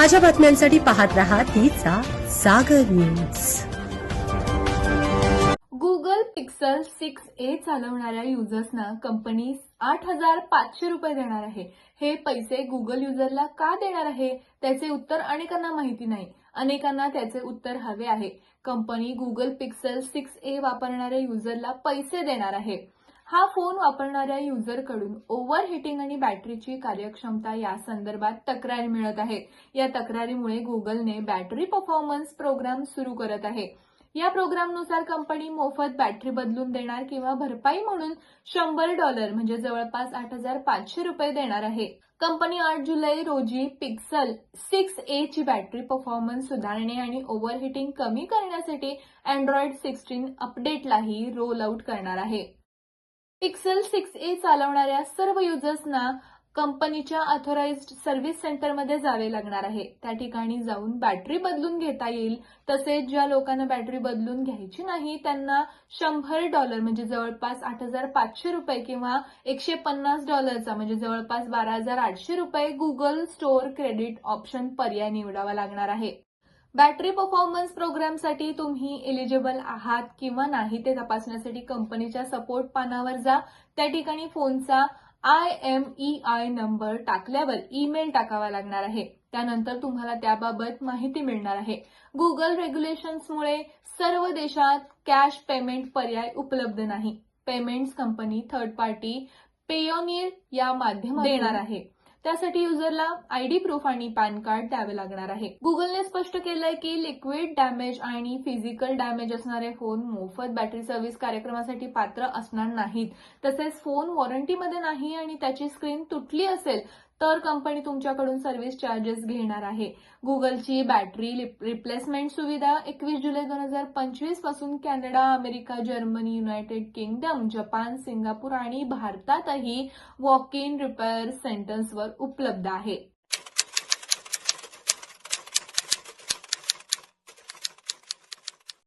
ताज्या बातम्यांसाठी पाहत राहा तिचा Sagar news. Google Pixel six A चालवणाऱ्या युजर्सना कंपनी आठ हजार पाचशे रुपये देणार आहे. हे पैसे गुगल युजरला का देणार आहे? त्याचे उत्तर अनेकांना माहिती नाही. अनेकांना त्याचे उत्तर हवे आहे. Company Google Pixel six A वापरणाऱ्या युजरला पैसे देणार आहे. हा फोन वापरणाऱ्या युजरकडून ओव्हर हिटिंग आणि बॅटरीची कार्यक्षमता या संदर्भात तक्रार मिळत आहे. या तक्रारीमुळे गुगलने बॅटरी परफॉर्मन्स प्रोग्राम सुरू करत आहे. या प्रोग्रामनुसार कंपनी मोफत बॅटरी बदलून देणार किंवा भरपाई म्हणून शंभर डॉलर म्हणजे जवळपास आठ हजार पाचशे रुपये देणार आहे. कंपनी आठ जुलै रोजी पिक्सल सिक्स ए ची बॅटरी परफॉर्मन्स सुधारणे आणि ओव्हरहिटिंग कमी करण्यासाठी अँड्रॉइड सिक्स्टीन अपडेटलाही रोल आउट करणार आहे. पिक्सल सिक्स ए चालवणाऱ्या सर्व युजर्सना कंपनीच्या ऑथोराइज्ड सर्व्हिस सेंटरमध्ये जावे लागणार आहे. त्या ठिकाणी जाऊन बॅटरी बदलून घेता येईल. तसेच ज्या लोकांना बॅटरी बदलून घ्यायची नाही त्यांना शंभर डॉलर म्हणजे जवळपास आठ हजार पाचशे रुपये किंवा एकशे पन्नास डॉलरचा म्हणजे जवळपास बारा हजार आठशे रुपये गुगल स्टोअर क्रेडिट ऑप्शन पर्याय निवडावा लागणार आहे. बॅटरी परफॉर्मन्स प्रोग्रामसाठी तुम्ही एलिजिबल आहात किंवा नाही ते तपासण्यासाठी कंपनीच्या सपोर्ट पानावर जा. त्या ठिकाणी फोनचा I M E I number टाकल्यावर ईमेल टाकावा लागणार आहे. त्यानंतर तुम्हाला त्याबाबत माहिती मिळणार आहे. गुगल रेग्युलेशन्समुळे सर्व देशात कॅश पेमेंट पर्याय उपलब्ध नाही. Payments company third party Payoneer या माध्यमातून देणार आहे. त्यासाठी युजरला आयडी प्रूफ आणि पॅन कार्ड द्यावे लागणार आहे. गुगलने स्पष्ट केलंय की लिक्विड डॅमेज आणि फिजिकल डॅमेज असणारे फोन मोफत बॅटरी सर्व्हिस कार्यक्रमासाठी पात्र असणार नाहीत. तसेच फोन वॉरंटीमध्ये नाही आणि त्याची स्क्रीन तुटली असेल तर कंपनी तुमच्याकडून सर्व्हिस चार्जेस घेणार आहे. गुगलची बॅटरी रिप्लेसमेंट सुविधा एकवीस जुलै दोन हजार पंचवीसपासून Canada America Germany United Kingdom Japan Singapore आणि भारतातही वॉक इन रिपेअर सेंटर्सवर उपलब्ध आहे.